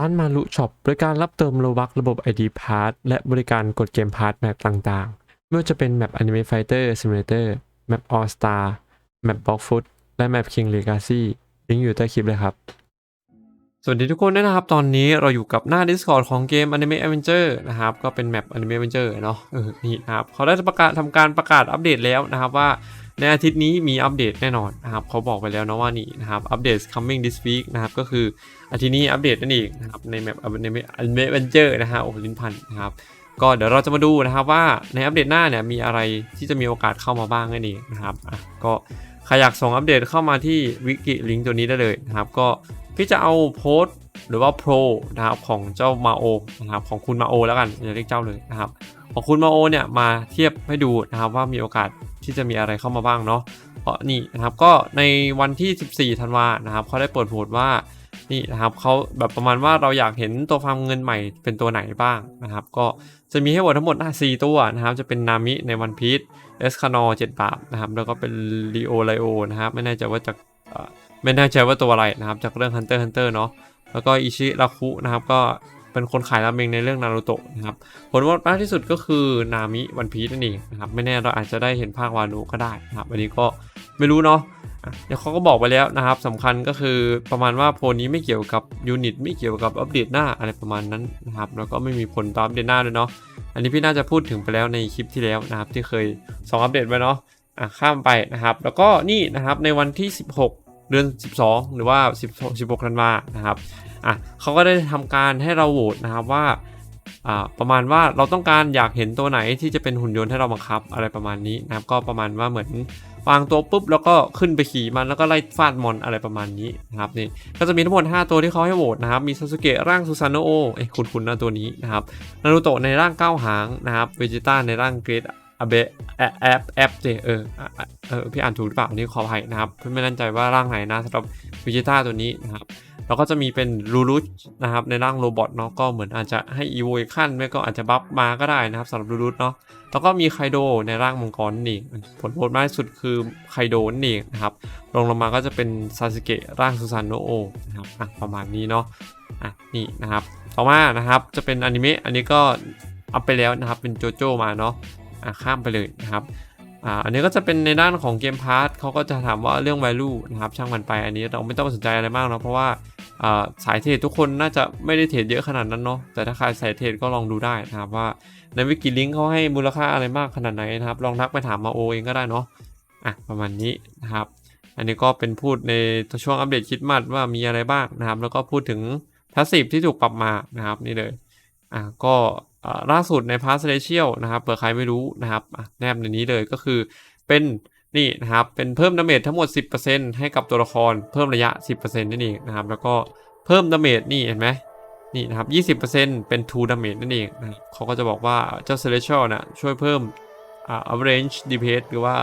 ร้านมารุช็อปบริการรับเติมโลบักระบบ ID Pass และบริการกดเกมพาร์ทแมปต่างๆ ไม่ว่าจะเป็นแมป Anime Fighter Simulator แมป All Star แมป Block Foot และแมป King Legacy ลิงก์อยู่ใต้คลิปเลยครับ สวัสดีทุกคนด้วยนะครับ ตอนนี้เราอยู่กับหน้า Discord ของเกม Anime Avenger นะครับ ก็เป็นแมป Anime Avenger เนาะเออนี่นะครับ เขาได้ประกาศทำการประกาศอัปเดตแล้วนะครับว่า ในอาทิตย์นี้มีอัปเดตแน่นอนนะครับเขาบอกไปแล้วนะว่านี่นะครับอัปเดต coming this week นะครับก็คืออาทิตย์นี้อัปเดตนั่นเองนะครับในแมป Anime Avenger นะฮะโอ้ลินพันนะครับก็เดี๋ยวเราจะมาดูนะครับว่าในอัปเดตหน้าเนี่ยมีอะไรที่จะมีโอกาสเข้ามาบ้างนั่นเองนะครับอะก็ใครอยากส่งอัปเดตเข้ามาที่วิกิลิงก์ตัวนี้ได้เลยนะครับ ก็พี่จะเอาโพสต์หรือว่าโปรนะครับของเจ้ามาโอนะครับของคุณมาโอแล้วกันอย่าเรียกเจ้าเลยนะครับของคุณมาโอเนี่ยมาเทียบให้ดูนะครับว่ามีโอกาส ที่จะมีอะไรเข้ามาบ้างเนาะเพราะนี่นะครับก็ในวันที่ 14ธันวานะครับเขาได้เปิดโหวตว่านี่นะครับเขาแบบประมาณว่าเราอยากเห็นตัวฟาร์มเงินใหม่เป็นตัวไหนบ้างนะครับ ก็จะมีให้โหวตทั้งหมด 4 ตัวนะครับ จะเป็นนามิในวันพีชเอสคานอเจ็ดบาทนะครับ แล้วก็เป็นลีโอไลโอนะครับ ไม่แน่ใจว่าจากไม่แน่ใจว่าตัวอะไรนะครับ จากเรื่อง Hunter Hunter เนาะแล้วก็อิชิราคุนะครับก็ เป็นคนขายราเมงในเรื่องนารูโตะนะครับผลโหวตมากที่สุดก็คือนามิวันพีนั่นเองนะครับไม่แน่เราอาจจะได้เห็นภาควานุก็ได้นะครับอันนี้ก็ไม่รู้เนาะเดี๋ยวเขาก็บอกไปแล้วนะครับสำคัญก็คือประมาณว่าโพลนี้ไม่เกี่ยวกับยูนิตไม่เกี่ยวกับอัปเดตหน้าอะไรประมาณนั้นนะครับแล้วก็ไม่มีผลต่ออัปเดตหน้าด้วยเนาะอันนี้พี่น่าจะพูดถึงไปแล้วในคลิปที่แล้วนะครับที่เคยสองอัปเดตไว้เนาะอะข้ามไปนะครับ แล้วก็นี่นะครับในวันที่ 16 เดือน 12 หรือว่า 16 16ธันวานะครับ อะเขาก็ได้ทำการให้เราโหวตนะครับว่าประมาณว่าเราต้องการอยากเห็นตัวไหนที่จะเป็นหุ่นยนต์ให้เราบังคับอะไรประมาณนี้นะครับ ก็ประมาณว่าเหมือนวางตัวปุ๊บแล้วก็ขึ้นไปขี่มันแล้วก็ไล่ฟาดมอนอะไรประมาณนี้นะครับนี่ก็จะมีทั้งหมด 5 ตัวที่เขาให้โหวตนะครับ มีซาสึเกะร่างซูซานโนโอเอ้ยคุณๆนะตัวนี้นะครับนารูโตะในร่างเก้าหางนะครับเวจิต้าในร่างเกรดอเบะแอปแอปเจเออเออพี่อ่านถูกหรือเปล่าอันนี่ขออภัยนะครับเพื่อไม่แน่ใจว่าร่างไหนนะสำหรับเวจิต้าตัวนี้นะครับ แล้วก็จะมีเป็นลูรุชนะครับในร่างโรบอทเนาะก็เหมือนอาจจะให้อีโวอีกขั้นไม่ก็อาจจะบัฟมาก็ได้นะครับสำหรับลูรุชเนาะแล้วก็มีไคโดในร่างมังกรนี่ผลโหวตมากที่สุดคือไคโดนั่นะครับรองลงมาก็จะเป็นซาสึเกะร่างซูซานโนโอนะครับอะประมาณนี้เนาะอะนี่นะครับต่อมานะครับจะเป็นอนิเมะอันนี้ก็อัพไปแล้วนะครับเป็นโจโจมาเนาะอะข้ามไปเลยนะครับอ่าอันนี้ก็จะเป็นในด้านของเกมพาร์ทเขาก็จะถามว่าเรื่อง value นะครับช่างมันไปอันนี้เราไม่ต้องสนใจอะไรมากเนาะเพราะว่า สายเทรดทุกคนน่าจะไม่ได้เทรดเยอะขนาดนั้นเนาะแต่ถ้าใครสายเทรดก็ลองดูได้นะครับว่าในวิกิลิงก์เขาให้มูลค่าอะไรมากขนาดไหนนะครับ ลองทักไปถามมาโอเองก็ได้เนาะอะประมาณนี้นะครับ อันนี้ก็เป็นพูดในช่วงอัปเดตคิดมัดว่ามีอะไรบ้างนะครับ แล้วก็พูดถึงพาสซีฟที่ถูกปรับมานะครับนี่เลยอะก็ล่าสุดในพาสเ a เชียลนะครับเผื่อใครไม่รู้นะครับอะแนบในนี้เลยก็คือเป็น นี่นะครับ เป็นเพิ่มดาเมจทั้งหมด 10%ให้กับตัวละครเพิ่มระยะ 10%นั่นเองนะครับ แล้วก็เพิ่มดาเมจนี่เห็นไหมนี่นะครับ 20%เป็น2 damage นั่นเองนะครับเขาก็จะบอกว่าเจ้า Celestial นะช่วยเพิ่มอ่า average DPS หรือว่า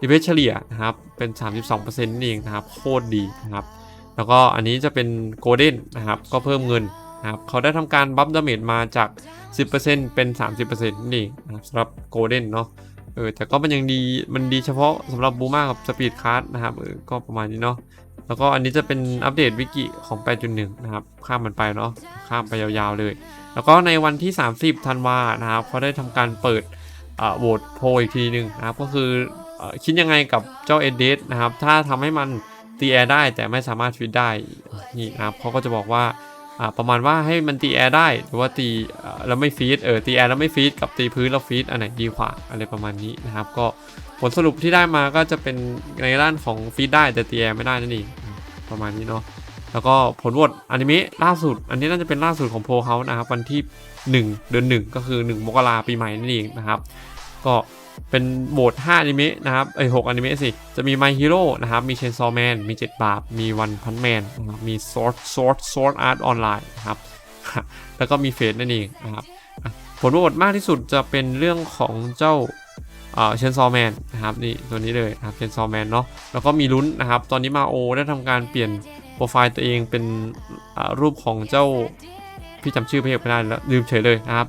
DPS เฉลี่ยนะครับ เป็น 32%นั่นเองนะครับ โคตรดีนะครับ แล้วก็อันนี้จะเป็นโกลเด้นนะครับ ก็เพิ่มเงินนะครับ เขาได้ทำการบัฟดาเมจมาจาก 10%เป็น 30%นั่นเองนะครับสำหรับโกลเด้นเนาะ เออแต่ก็มันยังดีมันดีเฉพาะสำหรับบูมากับสปีดคาร์นะครับเออก็ประมาณนี้เนาะแล้วก็อันนี้จะเป็นอัปเดตวิกิของ 8.1 นะครับ ข้ามมันไปเนาะข้ามไปยาวๆเลย แล้วก็ในวันที่ 30 ธันวานะครับเขาได้ทำการเปิดโหวตโพลอีกทีหนึ่งนะครับ ก็คืออคิดยังไงกับเจ้าเอเดสนะครับ ถ้าทำให้มันตีแอร์ได้แต่ไม่สามารถฟีดได้นี่นะครับเขาก็จะบอกว่า อ่าประมาณว่าให้มันตีแอร์ได้หรือว่าตีแล้วไม่ฟีดเออตีแอร์แล้วไม่ฟีดกับตีพื้นแล้วฟีดอันไหนดีกว่าอะไรประมาณนี้นะครับ ก็ผลสรุปที่ได้มาก็จะเป็นในด้านของฟีดได้แต่ตีแอร์ไม่ได้นั่นเองประมาณนี้เนาะแล้วก็ผลโหวตอนิเมะล่าสุด อันนี้น่าจะเป็นล่าสุดของโพลเขานะครับ วันที่ 1 เดือน 1 ก็คือ 1 มกราปีใหม่นั่นเองนะครับ ก็ เป็นโหวต5อนิเมะนะครับเอ้ย6อนิเมะสิ จะมี My Hero นะครับ มี Chainsaw Man มี 7 บาปมี One Punch Man นะครับมี Sword Sword Sword Art Online นะครับ แล้วก็มีเฟสนั่นเองนะครับ ผลโหวตมากที่สุดจะเป็นเรื่องของเจ้าเชนซอแมนนะครับนี่ตัวนี้เลยนะครับเชนซอแมนเนาะแล้วก็มีลุ้นนะครับ ตอนนี้มาโอได้ทำการเปลี่ยนโปรไฟล์ตัวเองเป็นรูปของเจ้าพี่จำชื่อเพจไม่ได้แล้วลืมเฉยเลยนะครับ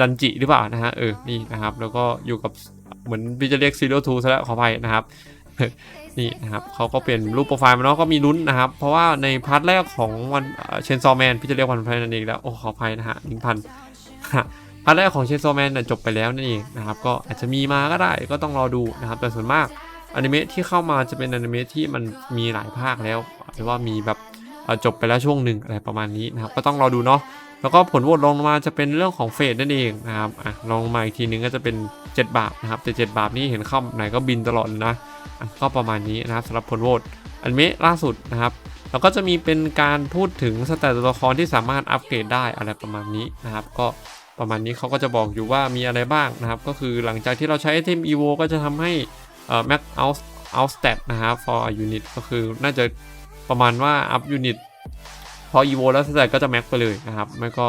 ดันจิหรือเปล่านะฮะเออนี่นะครับ แล้วก็อยู่กับ เหมือนพี่จะเรียกซีโร่ทูซะแล้วขออภัยนะครับนี่นะครับเขาก็เปลี่ยนรูปโปรไฟล์มาเนาะก็มีลุ้นนะครับ เพราะว่าในพาร์ทแรกของวันเชนซอแมนพี่จะเรียกวันพันนั่นเองแล้วโอ้ขออภัยนะฮะลิงพันพาร์ทแรกของเชนซอแมนจบไปแล้วนั่นเองนะครับก็อาจจะมีมาก็ได้ก็ต้องรอดูนะครับแต่ส่วนมากอนิเมะที่เข้ามาจะเป็นอนิเมะที่มันมีหลายภาคแล้วหรือว่ามีแบบจบไปแล้วช่วงหนึ่งอะไรประมาณนี้นะครับก็ต้องรอดูเนาะ แล้วก็ผลโหวตลงมาจะเป็นเรื่องของเฟสนั่นเองนะครับอะลงมาอีกทีนึงก็จะเป็น 7 บาทนะครับ แต่ 7 บาทนี่เห็นเข้าไหนก็บินตลอดนะะก็ประมาณนี้นะครับสำหรับผลโหวตอันเมะล่าสุดนะครับแล้วก็จะมีเป็นการพูดถึงสแตทตัวละครที่สามารถอัปเกรดได้อะไรประมาณนี้นะครับ ก็ประมาณนี้เขาก็จะบอกอยู่ว่ามีอะไรบ้างนะครับ ก็คือหลังจากที่เราใช้ไอเทม evo ก็จะทำให้เอ่อ max out out stat นะครับ for a unit ก็คือน่าจะประมาณว่า up unit พอ evo แล้ว stat ก็จะ max ไปเลยนะครับไม่ก็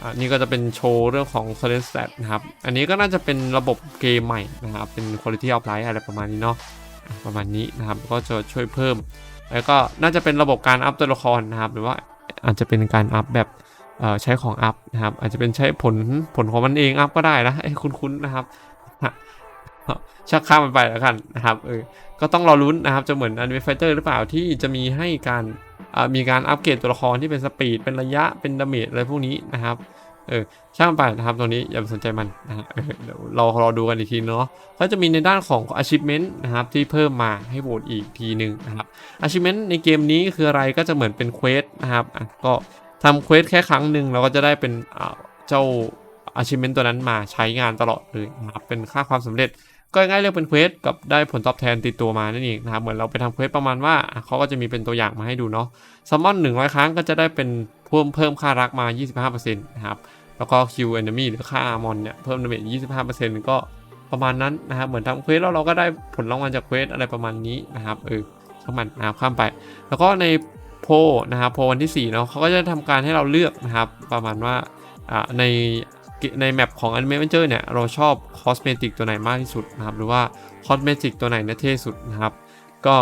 อ่านี่ก็จะเป็นโชว์เรื่องของ current stat นะครับ อันนี้ก็น่าจะเป็นระบบเกมใหม่นะครับ เป็น quality of life อะไรประมาณนี้เนาะ ประมาณนี้นะครับ ก็จะช่วยเพิ่ม แล้วก็น่าจะเป็นระบบการอัพตัวละครนะครับ หรือว่าอาจจะเป็นการอัพแบบใช้ของอัพนะครับ อาจจะเป็นใช้ผลผลของมันเองอัพก็ได้นะไอ้คุ้นๆนะครับ ชักข้ามันไปแล้วกันนะครับ เออ ก็ต้องรอลุ้นนะครับ จะเหมือน Anime Fighter หรือเปล่าที่จะมีให้การ มีการอัปเกรดตัวละครที่เป็นสปีดเป็นระยะเป็นดาเมจอะไรพวกนี้นะครับเออช่างไปนะครับตรงนี้อย่าไปสนใจมันนะฮะเดี๋ยวเรารอดูกันอีกทีเนาะก็จะมีในด้านของ achievement นะครับที่เพิ่มมาให้โหวตอีกทีหนึ่งนะครับ achievement ในเกมนี้คืออะไรก็จะเหมือนเป็นเควสนะครับก็ทำเควสแค่ครั้งหนึ่งเราก็จะได้เป็นเจ้า achievement ตัวนั้นมาใช้งานตลอดเลยนะครับเป็นค่าความสำเร็จ ก็ง่ายเรียกเป็นเควสกับได้ผลตอบแทนติดตัวมานั่นเองนะครับเหมือนเราไปทำเควสประมาณว่าเขาก็จะมีเป็นตัวอย่างมาให้ดูเนาะซัมมอน100ครั้งก็จะได้เป็นเพิ่มเพิ่มค่ารักมา 25%นะครับแล้วก็คิวเอนมี่หรือค่ามอนเนี่ยเพิ่มดาเมจ25%ก็ประมาณนั้นนะครับเหมือนทำเควสแล้วเราก็ได้ผลรางวัลจากเควสอะไรประมาณนี้นะครับเออช่ามันนะครับข้ามไป แล้วก็ในโพนะครับโพวันที่4เนาะเขาก็จะทำการให้เราเลือกนะครับประมาณว่าอ่าใน ในแมปของ Anime Adventure เนี่ยเราชอบคอสเมติกตัวไหนมากที่สุดนะครับ หรือว่าคอสเมติกตัวไหนเนี่ยเท่สุดนะครับ ก็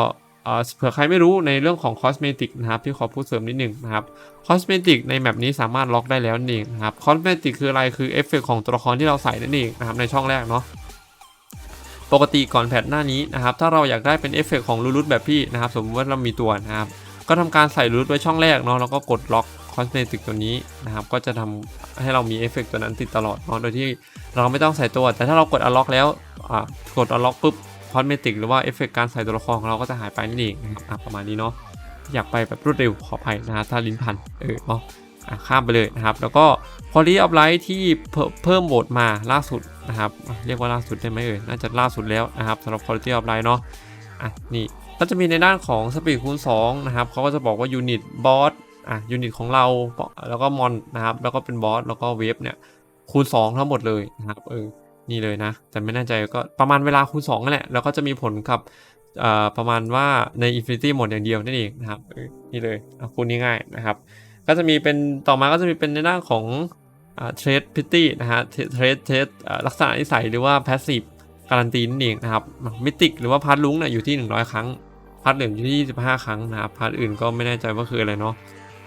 เผื่อใครไม่รู้ในเรื่องของคอสเมติกนะครับที่ขอพูดเสริมนิดหนึ่งนะครับคอสเมติกในแมปนี้สามารถล็อกได้แล้วนั่นเองนะครับคอสเมติกคืออะไรคือเอฟเฟกของตัวละครที่เราใส่นั่นเองนะครับในช่องแรกเนาะปกติก่อนแพทหน้านี้นะครับถ้าเราอยากได้เป็นเอฟเฟกของลูรุตแบบพี่นะครับ สมมติว่าเรามีตัวนะครับก็ทำการใส่ลูรุตไว้ช่องแรกเนาะแล้วก็กดล็อก คอสเมติกตัวนี้นะครับ ก็จะทำให้เรามีเอฟเฟกตัวนั้นติดตลอดเนาะโดยที่เราไม่ต้องใส่ตัว แต่ถ้าเรากดอัลล็อกแล้วอ่ากดอัลล็อกปุ๊บคอสเมติกหรือว่าเอฟเฟกการใส่ตัวละครของเราก็จะหายไปนั่นเองนะครับอะประมาณนี้เนาะอยากไปแบบรวดเร็วขออภัยนะฮะถ้าลิ้นพันเออเนาะอะข้ามไปเลยนะครับ แล้วก็ Quality of Life ที่เพิ่มโหวตมาล่าสุดนะครับ เรียกว่าล่าสุดได้ไหมเอ่ยน่าจะล่าสุดแล้วนะครับสำหรับ Quality of Life เนาะอะนี่ก็จะมีในด้านของ Speed คูณ2นะครับเขาก็จะบอกว่า Unit Boss อ่่ะ Unit ของเราแล้วก็มอนนะครับ แล้วก็เป็นบอสแล้วก็เวฟเนี่ยคูณ 2 ทั้งหมดเลยนะครับเออนี่เลยนะ แต่ไม่แน่ใจก็ประมาณเวลาคูณ2นั่นแหละ แล้วก็จะมีผลกับอ่อประมาณว่าใน Infinity Mode อย่างเดียวนั่นเองนะครับเออนี่เลยอะคูณง่ายๆนะครับ ก็จะมีเป็นต่อมาก็จะมีเป็นในด้าของเทรดพิตตี้นะฮะเทรดเทรดลักษณะนิสัยหรือว่าพาสซีฟการันตีนั่นเองนะครับมิติกหรือว่าพาร์ทลุงเนี่ยอยู่ที่ 100 ครั้งพาร์ทเหลืองอยู่ที่25 ครั้งนะครับพาร์ทอื่นก็ไม่แน่ใจว่าคืออะไรเนาะ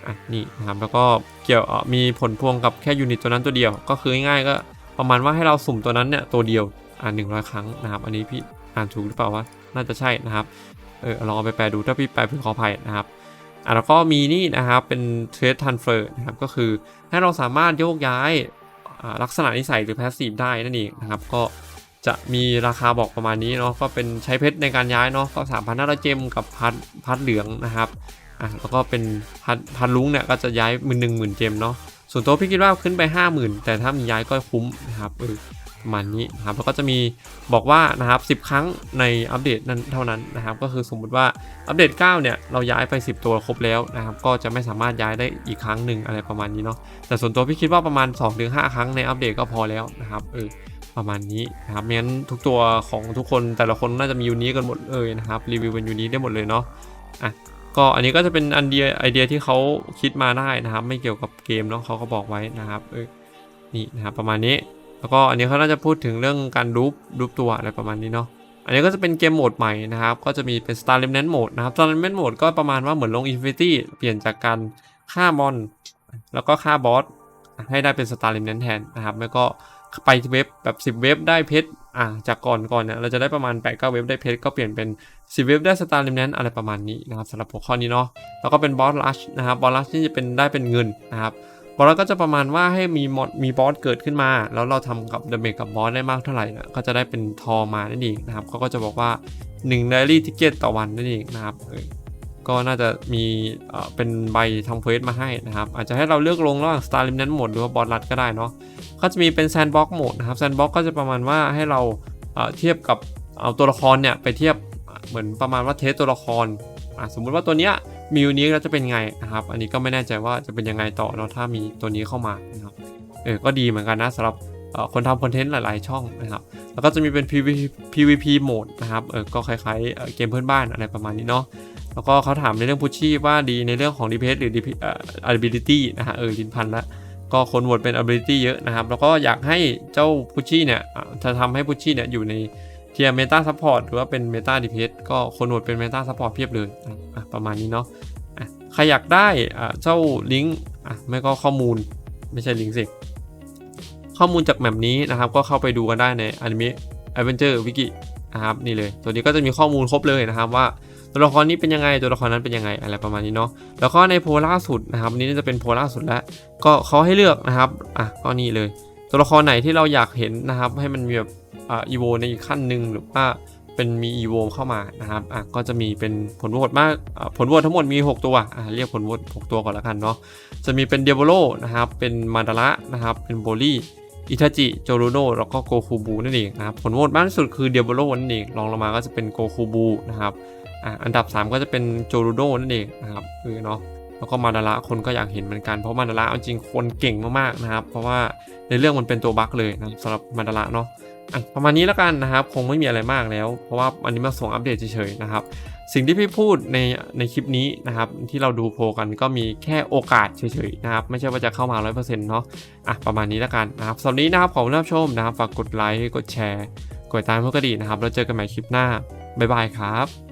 อะนี่นะครับแล้วก็เกี่ยวมีผลพวงกับแค่ยูนิตตัวนั้นตัวเดียว ก็คือง่ายๆก็ประมาณว่าให้เราสุ่มตัวนั้นเนี่ยตัวเดียวอ่าน100 ครั้งนะครับอันนี้พี่อ่านถูกหรือเปล่าวะน่าจะใช่นะครับเออลองเอาไปแปลดูถ้าพี่แปลผิดขออภัยนะครับอะแล้วก็มีนี่นะครับเป็น trade transfer นะครับก็คือให้เราสามารถโยกย้ายลักษณะนิสัยหรือ passive ได้นั่นเองนะครับก็จะมีราคาบอกประมาณนี้เนาะก็เป็นใช้เพชรในการย้ายเนาะก็3 5 0 0เจมกับพัดพัดเหลืองนะครับ อะแล้วก็เป็นพัดพัดลุงเนี่ยก็จะย้ายมือหนึ่งหมื่นเจมเนาะส่วนตัวพี่คิดว่าขึ้นไป 50,000 แต่ถ้ามีย้ายก็คุ้มนะครับเออประมาณนี้นะครับแล้วก็จะมีบอกว่านะครับ10 ครั้งในอัปเดตนั้นเท่านั้นนะครับ ก็คือสมมุติว่าอัปเดต 9 เนี่ยเราย้ายไป 10 ตัวครบแล้วนะครับ ก็จะไม่สามารถย้ายได้อีกครั้งหนึ่งอะไรประมาณนี้เนาะแต่ส่วนตัวพี่คิดว่าประมาณ 2-5 ครั้งในอัปเดตก็พอแล้วนะครับเออประมาณนี้นะครับไม่งั้นทุกตัวของทุกคนแต่ละคนน่าจะมียูนิคกันหมดเลยนะครับรีวิวเป็นยูนิคได้หมดเลยเนาะอะ ก็อันนี้ก็จะเป็นอันเดียไอเดียที่เขาคิดมาได้นะครับ ไม่เกี่ยวกับเกมเนาะเขาก็บอกไว้นะครับเออนี่นะครับประมาณนี้ แล้วก็อันนี้เขาน่าจะพูดถึงเรื่องการรูปรูปตัวอะไรประมาณนี้เนาะอันนี้ก็จะเป็นเกมโหมดใหม่นะครับ ก็จะมีเป็น Star Remnant Mode นะครับ Star Remnant Mode ก็ประมาณว่าเหมือนลง Infinity เปลี่ยนจากการฆ่ามอนแล้วก็ฆ่าบอสให้ได้เป็น Star Remnant แทนนะครับ แล้วก็ไปเว็บแบบ 10 เว็บได้เพชรอ่าจากก่อนก่อนเนี่ยเราจะได้ประมาณ8 9เว็บได้เพชรก็เปลี่ยนเป็น 10เว็บได้สตาร์ลิมแนนอะไรประมาณนี้นะครับสำหรับหัวข้อนี้เนาะแล้วก็เป็นบอสลัชนะครับบอสลัชนี่จะเป็นได้เป็นเงินนะครับบอสลัชก็จะประมาณว่าให้มีมอดมีบอสเกิดขึ้นมา แล้วเราทำกับเดเมจกับบอสได้มากเท่าไหร่นะก็จะได้เป็นทอมานั่นเองนะครับเขาก็จะบอกว่า1 daily ticket ต่อวันนั่นเองนะครับก็น่าจะมีเป็นใบทำเควสมาให้นะครับ อาจจะให้เราเลือกลงระหว่าง Star Remnant โหมดหรือว่าบอสลัดก็ได้เนาะก็จะมีเป็น Sandbox โหมดนะครับ Sandbox ก็จะประมาณว่าให้เราเทียบกับเอาตัวละครเนี่ยไปเทียบ เหมือนประมาณว่าเทสตัวละครอะสมมุติว่าตัวเนี้ยมียูนิคแล้วจะเป็นไงนะครับ อันนี้ก็ไม่แน่ใจว่าจะเป็นยังไงต่อเนาะถ้ามีตัวนี้เข้ามานะครับเออก็ดีเหมือนกันนะสำหรับคนทำคอนเทนต์หลาย ๆ ช่องนะครับ แล้วก็จะมีเป็น PVP PVP โหมดนะครับเออก็คล้ายๆเกมเพื่อนบ้านอะไรประมาณนี้เนาะ แล้วก็เขาถามในเรื่องพุชชี่ว่าดีในเรื่องของ DPS หรือ DP เอ่อ ability นะฮะเออลินพันละก็คนโหวตเป็น ability เยอะนะครับ แล้วก็อยากให้เจ้าพุชชี่เนี่ยจะทำให้พุชชี่เนี่ยอยู่ใน เทียร์เมตาซัพพอร์ตหรือว่าเป็นเมตา DPS ก็คนโหวตเป็นเมตาซัพพอร์ตเพียบเลยประมาณนี้เนาะะใครอยากได้เจ้าลิงก์ไม่ก็ข้อมูลไม่ใช่ลิงก์สิข้อมูลจากแมปนี้นะครับ ก็เข้าไปดูกันได้ใน Anime Adventure Wiki นะครับนี่เลย ตัวนี้ก็จะมีข้อมูลครบเลยนะครับว่าตัวละครนี้เป็นยังไงตัวละครนั้นเป็นยังไงอะไรประมาณนี้เนาะแล้วก็ในโพล่าสุดนะครับอันนี้น่าจะเป็นโพลล่าสุดแล้วก็เขาให้เลือกนะครับอะก็นี่เลย ตัวละครไหนที่เราอยากเห็นนะครับ ให้มันมีแบบ อีโวในขั้นหนึ่งหรือว่าเป็นมีอีโวเข้ามานะครับอะก็จะมีเป็นผลโหวตมากผลโหวตทั้งหมดมี 6 ตัวอะเรียกผลโหวต6ตัวก่อนละกันเนาะจะมีเป็นเดียโบโลนะครับเป็นมาดาระนะครับเป็นโบลี่อิทาจิโจโรโนแล้วก็โกคูบูนั่นเองนะครับผลโหวตมากที่สุดคือเดียโบโลนั่นเองรองลงมาก็จะเป็นโกคูบูนะครับอะอันดับ 3 ก็จะเป็นโจรูโดนั่นเองนะครับเออเนาะแล้วก็มาดาระคนก็อยากเห็นเหมือนกันเพราะมาดาระเอาจริงคนเก่งมากๆนะครับ เพราะว่าในเรื่องมันเป็นตัวบั๊กเลยนะสำหรับมาดาระเนาะ ประมาณนี้แล้วกันนะครับ คงไม่มีอะไรมากแล้ว เพราะว่าอันนี้มาส่งอัปเดตเฉยๆนะครับ สิ่งที่พี่พูดในในคลิปนี้นะครับ ที่เราดูโพลกันก็มีแค่โอกาสเฉยๆนะครับ ไม่ใช่ว่าจะเข้ามา 100%เนาะอะประมาณนี้แล้วกันนะครับสำหรับนี้นะครับขอบคุณที่รับชมนะครับฝากกดไลค์กดแชร์ กดติดตามเพื่อกระดิ่งนะครับ แล้วเจอกันใหม่คลิปหน้าบ๊ายบายครับ